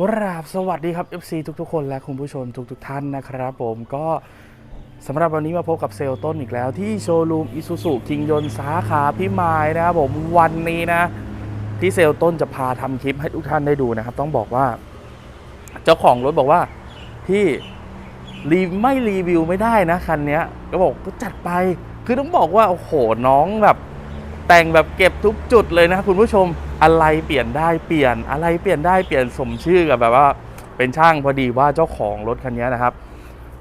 กราบสวัสดีครับ FC ทุกๆ คนและคุณผู้ชมทุกๆ ท่านนะครับผมก็สำหรับวันนี้มาพบกับเซลต้นอีกแล้ว ที่โชว์รูมอิซูซุคิงยนสาขาพิมายนะครับผมวันนี้นะ ที่เซลต้นจะพาทำคลิปให้ทุกท่านได้ดูนะครับ ต้องบอกว่า เจ้าของรถบอกว่าพี่รีไม่รีวิวไม่ได้นะคันนี้ก็บอกก็จัดไปคือต้องบอกว่าโอ้โหน้องแบบ แต่งแบบเก็บทุกจุดเลยนะคุณผู้ชมอะไรเปลี่ยนได้เปลี่ยนอะไรเปลี่ยนได้เปลี่ยนสมชื่อกับแบบว่า เป็นช่างพอดีว่าเจ้าของรถคันนี้นะครับ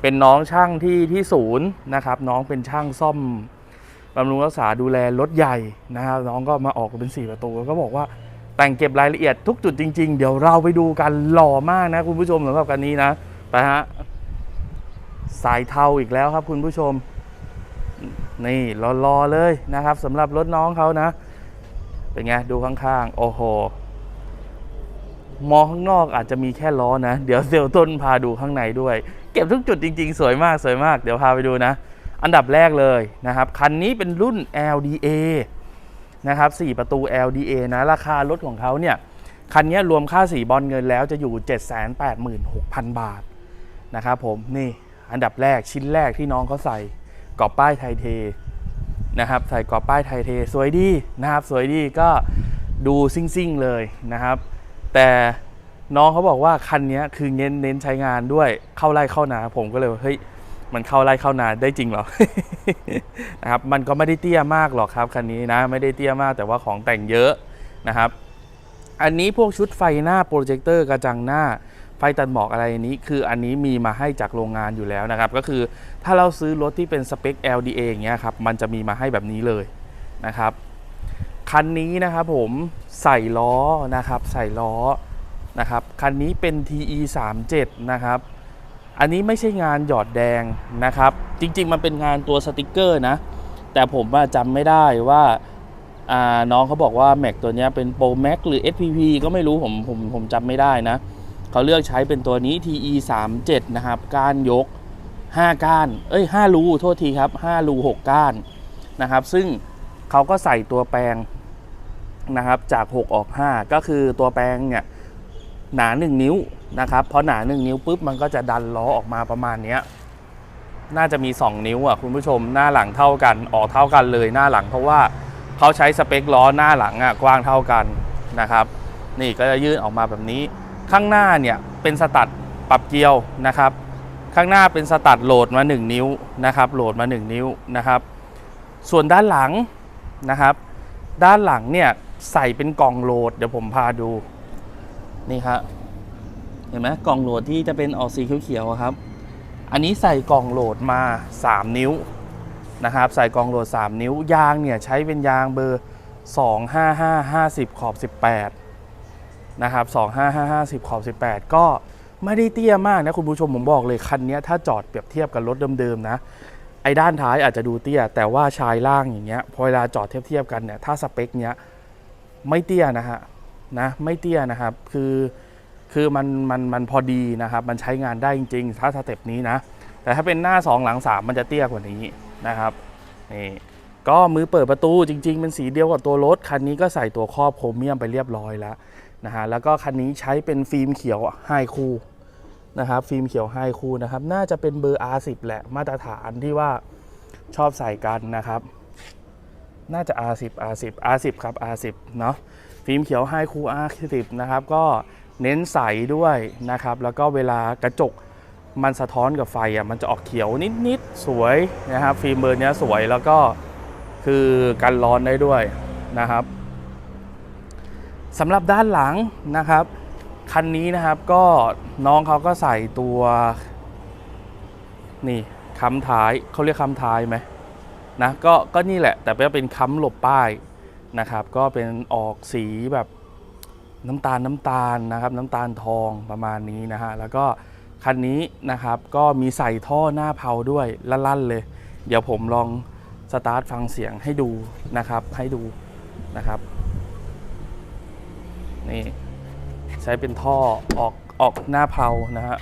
เป็นน้องช่างที่ที่ศูนย์นะครับ น้องเป็นช่างซ่อมบำรุงรักษาดูแลรถใหญ่นะครับน้องก็มาออกเป็น 4 ประตูก็บอกว่าแต่งเก็บรายละเอียดทุกจุดจริง ๆ เดี๋ยวเราไปดูกันหล่อมากนะคุณผู้ชมสำหรับคันนี้นะไปฮะสายเทาอีกแล้วครับคุณผู้ชม นี่รอๆเลยนะครับสำหรับรถน้องเขานะ เป็นไงดูข้างๆ โอ้โห มองข้างนอกอาจจะมีแค่ล้อนะ เดี๋ยวเซลลต้นพาดูข้างในด้วย เก็บทุกจุดจริง ๆ สวยมากสวยมาก เดี๋ยวพาไปดูนะ อันดับแรกเลยนะครับ คันนี้เป็นรุ่น LDA นะครับ 4 ประตู LDA นะ ราคารถของเขาเนี่ย คันนี้รวมค่าสีบอลเงินแล้วจะอยู่ 786,000 บาทนะครับผมนี่อันดับแรกชิ้นแรกที่น้องเขาใส่ กรอบป้ายไทยเทนะครับใส่กรอบป้ายไทยเทสวยดีนะครับ สวยดีก็ดูซิ่งๆเลยนะครับ แต่น้องเขาบอกว่าคันนี้คือเน้นเน้นใช้งานด้วยเข้าไร่เข้านา ผมก็เลยว่าเฮ้ยมันเข้าไร่เข้านาได้จริงเหรอนะครับมันก็ไม่ได้เตี้ยมากหรอกครับคันนี้นะไม่ได้เตี้ยมากแต่ว่าของแต่งเยอะนะครับ อันนี้พวกชุดไฟหน้าโปรเจคเตอร์กระจังหน้า ฟตัดหมอกอะไรนี้ คืออันนี้มีมาให้จากโรงงานอยู่แล้วนะครับ ก็คือถ้าเราซื้อรถที่เป็นสเปค LDA อย่างเงี้ยครับมันจะมีมาให้แบบนี้เลยนะครับคันนี้นะครับผมใส่ล้อนะครับใส่ล้อนะครับคันนี้เป็น TE 3 7นะครับอันนี้ไม่ใช่งานหยอดแดงนะครับ จริง ๆ มันเป็นงานตัวสติกเกอร์นะ แต่ผมจำไม่ได้ว่าน้องเขาบอกว่า Mac ตัวนี้เป็น Pro Max หรือ SPP ก็ไม่รู้ผมผมผมจำไม่ได้นะ เขาเลือกใช้เป็นตัวนี้ TE 3 7นะครับ ก้านยก 5 ก้าน เอ้ย 5 รูโทษทีครับ 5 รู 6 ก้านนะครับ ซึ่งเขาก็ใส่ตัวแปลงนะครับจาก 6 ออก 5 ก็คือตัวแปลงเนี่ยหนา 1 นิ้วนะครับพอหนา 1 นิ้วปุ๊บมันก็จะดันล้อออกมาประมาณนี้น่าจะมี 2 นิ้วอะคุณผู้ชมหน้าหลังเท่ากันออกเท่ากันเลยหน้าหลังเพราะว่าเขาใช้สเปคล้อหน้าหลังอะกว้างเท่ากันนะครับ นี่ก็จะยื่นออกมาแบบนี้ ข้างหน้าเนี่ยเป็นสตัดปรับเกียวนะครับ ข้างหน้าเป็นสตัดโหลดมา 1 นิ้วนะครับ โหลดมา 1 นิ้วนะครับ ส่วนด้านหลังนะครับ ด้านหลังเนี่ยใส่เป็นกล่องโหลด เดี๋ยวผมพาดูนี่ครับเห็นไหมกล่องโหลดที่จะเป็นออกสีเขียวๆครับ อันนี้ใส่กล่องโหลดมา 3 นิ้วนะครับ ใส่กล่องโหลด 3 นิ้วยางเนี่ยใช้เป็นยางเบอร์ 255 50 ขอบ 18 นะครับ255 50 ขอบ 18 ก็ไม่ได้เตี้ยมากนะคุณผู้ชมผมบอกเลยคันนี้ถ้าจอดเปรียบเทียบกับรถเดิมๆนะไอ้ด้านท้ายอาจจะดูเตี้ย แต่ว่าชายล่างอย่างเงี้ยพอเวลาจอดเทียบๆกันเนี่ยถ้าสเปคเนี้ยไม่เตี้ยนะฮะนะไม่เตี้ยนะครับคือคือมันมันมันพอดีนะครับ มันใช้งานได้จริง ๆ ถ้าสเต็ปนี้นะ แต่ถ้าเป็นหน้า 2 หลัง 3 มันจะเตี้ยกว่านี้นะครับนี่ก็มือเปิดประตูจริง ๆ เป็นสีเดียวกับตัวรถคันนี้ก็ใส่ตัวครอบโครเมียมไปเรียบร้อยแล้ว นะฮะแล้วก็คันนี้ใช้เป็นฟิล์มเขียวไฮคูนะครับฟิล์มเขียวไฮคูนะครับน่าจะเป็นเบอร์ R10 แหละมาตรฐานที่ว่าชอบใส่กันนะครับ น่าจะ R10 R10 R10 ครับ R10 เนาะฟิล์มเขียวไฮคู R10 นะครับก็เน้นใสด้วยนะครับ แล้วก็เวลากระจกมันสะท้อนกับไฟอะมันจะออกเขียวนิดๆสวยนะครับฟิล์มเบอร์เนี้ยสวยแล้วก็คือกันร้อนได้ด้วยนะครับ สำหรับด้านหลังนะครับ คันนี้นะครับก็น้องเขาก็ใส่ตัว นี่ค้ำท้ายเขาเรียกค้ำท้ายไหมนะก็ก็นี่แหละ แต่เป็นค้ำหลบป้ายนะครับ ก็เป็นออกสีแบบน้ำตาลน้ำตาลนะครับ น้ำตาลทองประมาณนี้นะฮะแล้วก็คันนี้นะครับก็มีใส่ท่อหน้าเผาด้วยลั่นเลย เดี๋ยวผมลองสตาร์ทฟังเสียงให้ดูนะครับให้ดูนะครับ นี่ใช้เป็นท่อออกออกหน้าเพลานะฮะ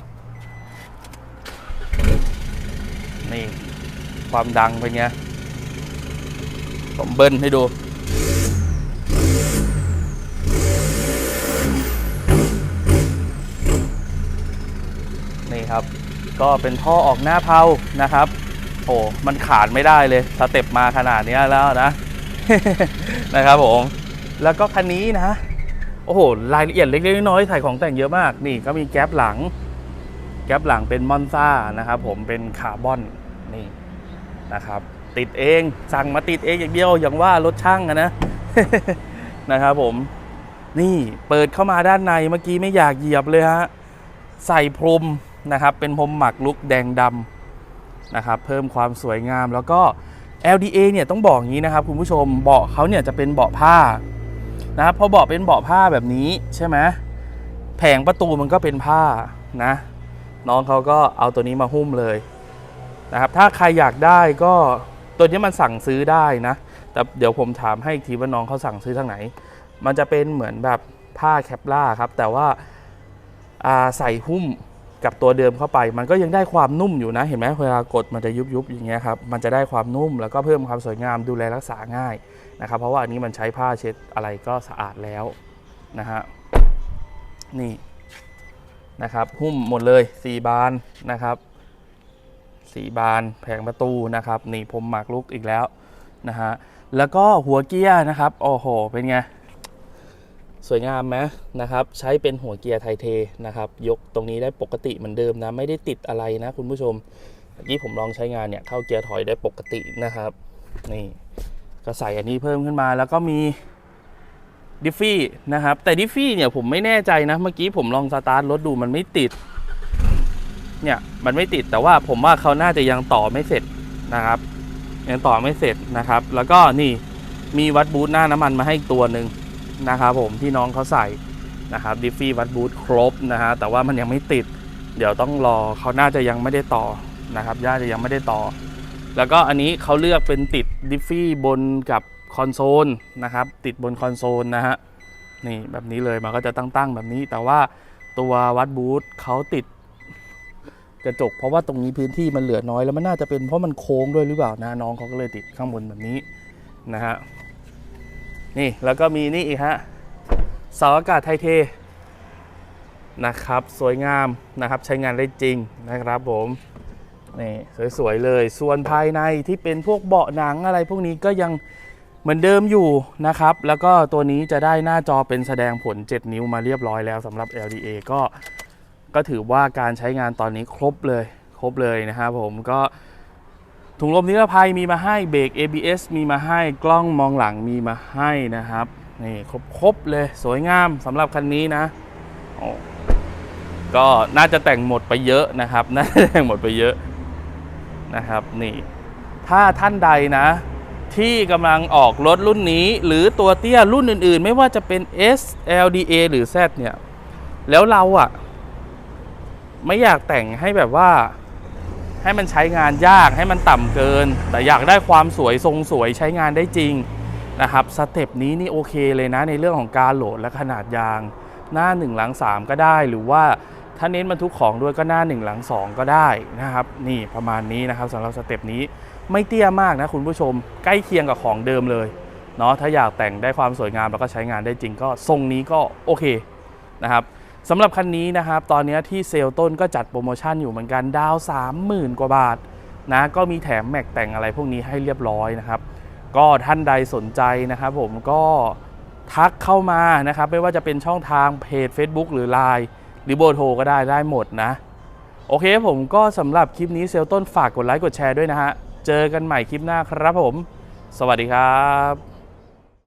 นี่ความดังเป็นไงผมเบิ้ลให้ดู นี่ครับ ก็เป็นท่อออกหน้าเพานะครับ โอ้ มันขาดไม่ได้เลย สเต็ปมาขนาดนี้แล้วนะ นะครับผม แล้วก็คันนี้นะ โอ้โห รายละเอียดเล็กๆน้อยๆใส่ของแต่งเยอะมาก นี่ก็มีแก๊ปหลัง แก๊ปหลังเป็นมอนซ่านะครับผมเป็นคาร์บอนนี่นะครับ ติดเองสั่งมาติดเองอย่างเดียวอย่างว่ารถช่างนะนะครับผมนี่เปิดเข้ามาด้านในเมื่อกี้ไม่อยากเหยียบเลยฮะใส่พรมนะครับ เป็นพรมหมักลุกแดงดำนะครับ เพิ่มความสวยงามแล้วก็ LDA เนี่ยต้องบอกอย่างนี้นะครับคุณผู้ชมเบาะเขาเนี่ยจะเป็นเบาะผ้า นะครับพอเบาะเป็นเบาะผ้าแบบนี้ใช่ไหมแผงประตูมันก็เป็นผ้านะ น้องเขาก็เอาตัวนี้มาหุ้มเลยนะครับถ้าใครอยากได้ก็ตัวนี้มันสั่งซื้อได้นะ แต่เดี๋ยวผมถามให้อีกทีว่าน้องเขาสั่งซื้อทางไหน มันจะเป็นเหมือนแบบผ้าแคปล่าครับ แต่ว่าอ่าใส่หุ้ม กับตัวเดิมเข้าไป มันก็ยังได้ความนุ่มอยู่นะ เห็นไหมเวลากดมันจะยุบยุบๆอย่างเงี้ยครับ มันจะได้ความนุ่มแล้วก็เพิ่มความสวยงามดูแลรักษาง่ายนะครับ เพราะว่าอันนี้มันใช้ผ้าเช็ดอะไรก็สะอาดแล้วนะฮะ นี่นะครับ หุ้มหมดเลย 4 บานนะครับ 4 บานแผงประตูนะครับ นี่ผมหมากลุกอีกแล้วนะฮะ แล้วก็หัวเกียร์นะครับ โอ้โห เป็นไง สวยงามไหมนะครับ ใช้เป็นหัวเกียร์ไทเทนะครับ ยกตรงนี้ได้ปกติเหมือนเดิมนะ ไม่ได้ติดอะไรนะคุณผู้ชมเมื่อกี้ผมลองใช้งานเนี่ยเข้าเกียร์ถอยได้ปกตินะครับ นี่ก็ใส่อันนี้เพิ่มขึ้นมาแล้วก็มีดิฟฟี่นะครับ แต่ดิฟฟี่เนี่ยผมไม่แน่ใจนะ เมื่อกี้ผมลองสตาร์ทรถดูมันไม่ติด เนี่ยมันไม่ติดแต่ว่าผมว่าเขาน่าจะยังต่อไม่เสร็จนะครับ ยังต่อไม่เสร็จนะครับ แล้วก็นี่มีวัดบูทหน้าน้ำมันมาให้อีกตัวหนึ่ง นะครับผมที่น้องเขาใส่นะครับดิฟฟี่วัดบูทครบนะฮะแต่ว่ามันยังไม่ติด เดี๋ยวต้องรอเขาน่าจะยังไม่ได้ต่อนะครับน่าจะยังไม่ได้ต่อ แล้วก็อันนี้เขาเลือกเป็นติดดิฟฟี่บนกับคอนโซลนะครับติดบนคอนโซลนะฮะนี่แบบนี้เลยมันก็จะตั้งๆแบบนี้ แต่ว่าตัววัดบูทเขาติดกระจกเพราะว่าตรงนี้พื้นที่มันเหลือน้อยแล้วมันน่าจะเป็นเพราะมันโค้งด้วยหรือเปล่านะน้องเขาก็เลยติดข้างบนแบบนี้นะฮะ นี่แล้วก็มีนี่อีกฮะเสาอากาศไทเทนะครับ สวยงามนะครับใช้งานได้จริงนะครับผมนี่สวยๆเลย ส่วนภายในที่เป็นพวกเบาะหนังอะไรพวกนี้ก็ยังเหมือนเดิมอยู่นะครับ แล้วก็ตัวนี้จะได้หน้าจอเป็นแสดงผล 7 นิ้วมาเรียบร้อยแล้วสำหรับ LDA ก็ก็ถือว่าการใช้งานตอนนี้ครบเลย ครบเลยนะครับผมก็ ถุงลมนิรภัยมีมาให้เบรก ABS มีมาให้กล้องมองหลังมีมาให้นะครับนี่ครบครบเลยสวยงามสำหรับคันนี้นะก็น่าจะแต่งหมดไปเยอะนะครับ น่าจะแต่งหมดไปเยอะนะครับนี่ ถ้าท่านใดนะ ที่กำลังออกรถรุ่นนี้ หรือตัวเตี้ยรุ่นอื่นๆ ไม่ว่าจะเป็น S LDA หรือ Z เนี่ย แล้วเราอะไม่อยากแต่งให้แบบว่า ให้มันใช้งานยากให้มันต่ำเกิน แต่อยากได้ความสวยทรงสวยใช้งานได้จริงนะครับสเต็ปนี้นี่โอเคเลยนะในเรื่องของการโหลดและขนาดยาง หน้า 1 หลัง 3 ก็ได้หรือว่าถ้าเน้นบรรทุกของด้วยก็หน้า 1 หลัง 2 ก็ได้นะครับ นี่ประมาณนี้นะครับสำหรับสเต็ปนี้ไม่เตี้ยมากนะคุณผู้ชมใกล้เคียงกับของเดิมเลยเนาะถ้าอยากแต่งได้ความสวยงามแล้วก็ใช้งานได้จริงก็ทรงนี้ก็โอเคนะครับ สำหรับคันนี้นะครับ ตอนนี้ที่เซลล์ต้นก็จัดโปรโมชั่นอยู่เหมือนกันดาว 30,000 กว่าบาทนะก็มีแถมแม็กแต่งอะไรพวกนี้ให้เรียบร้อยนะครับ ก็ท่านใดสนใจนะครับผมก็ทักเข้ามานะครับ ไม่ว่าจะเป็นช่องทางเพจ Facebook หรือ Line หรือโบอร์โทรก็ได้ได้หมดนะ โอเคผมก็สำหรับคลิปนี้เซลล์ต้นฝากกดไลค์กดแชร์ด้วยนะฮะ เจอกันใหม่คลิปหน้าครับผม สวัสดีครับ